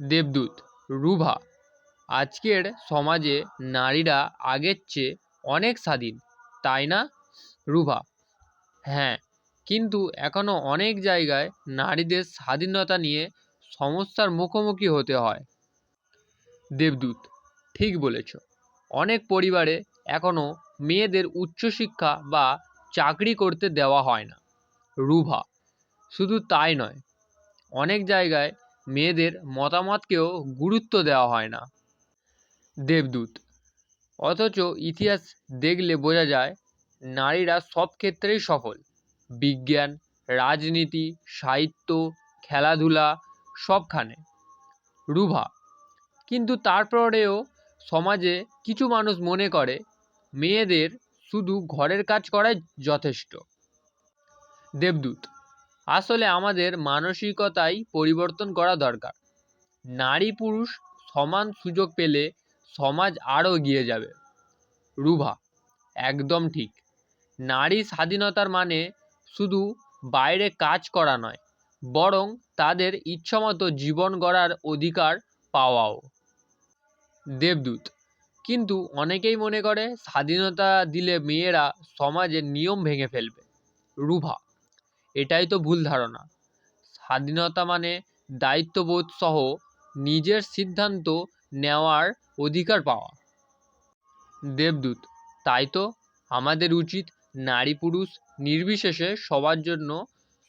দেবদূত, রুভা, আজকের সমাজে নারীরা আগের চেয়ে অনেক স্বাধীন, তাই না, রুভা? হ্যাঁ কিন্তু এখনও অনেক জায়গায় নারীদের স্বাধীনতা নিয়ে সমস্যার মুখোমুখি হতে হয়। দেবদূত, ঠিক বলেছ। অনেক পরিবারে এখনও মেয়েদের উচ্চশিক্ষা বা চাকরি করতে দেওয়া হয় না। রুভা, শুধু তাই নয়, অনেক জায়গায় মেয়েদের মতামতকেও গুরুত্ব দেওয়া হয় না। দেবদূত, অথচ ইতিহাস দেখলে বোঝা যায়, নারীরা সব ক্ষেত্রেই সফল। বিজ্ঞান, রাজনীতি, সাহিত্য, খেলাধুলা, সবখানে। রুভা, কিন্তু তারপরেও সমাজে কিছু মানুষ মনে করে, মেয়েদের শুধু ঘরের কাজ করাই যথেষ্ট। দেবদূত আসলে আমাদের মানসিকতাই পরিবর্তন করা দরকার। নারী পুরুষ সমান সুযোগ পেলে সমাজ আরও এগিয়ে যাবে। রুভা, একদম ঠিক। নারী স্বাধীনতার মানে শুধু বাইরে কাজ করা নয়, বরং তাদের ইচ্ছামতো জীবন গড়ার অধিকার পাওয়াও। দেবদূত, কিন্তু অনেকেই মনে করে স্বাধীনতা দিলে মেয়েরা সমাজের নিয়ম ভেঙে ফেলবে। রুভা এটাই তো ভুল ধারণা। স্বাধীনতা মানে দায়িত্ববোধ সহ নিজের সিদ্ধান্ত নেওয়ার অধিকার পাওয়া। দেবদূত, তাই তো আমাদের উচিত নারী পুরুষ নির্বিশেষে সবার জন্য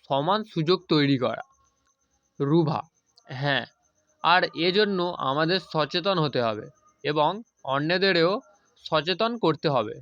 সমান সুযোগ তৈরি করা। রুভা হ্যাঁ আর এজন্য আমাদের সচেতন হতে হবে এবং অন্যদেরও সচেতন করতে হবে।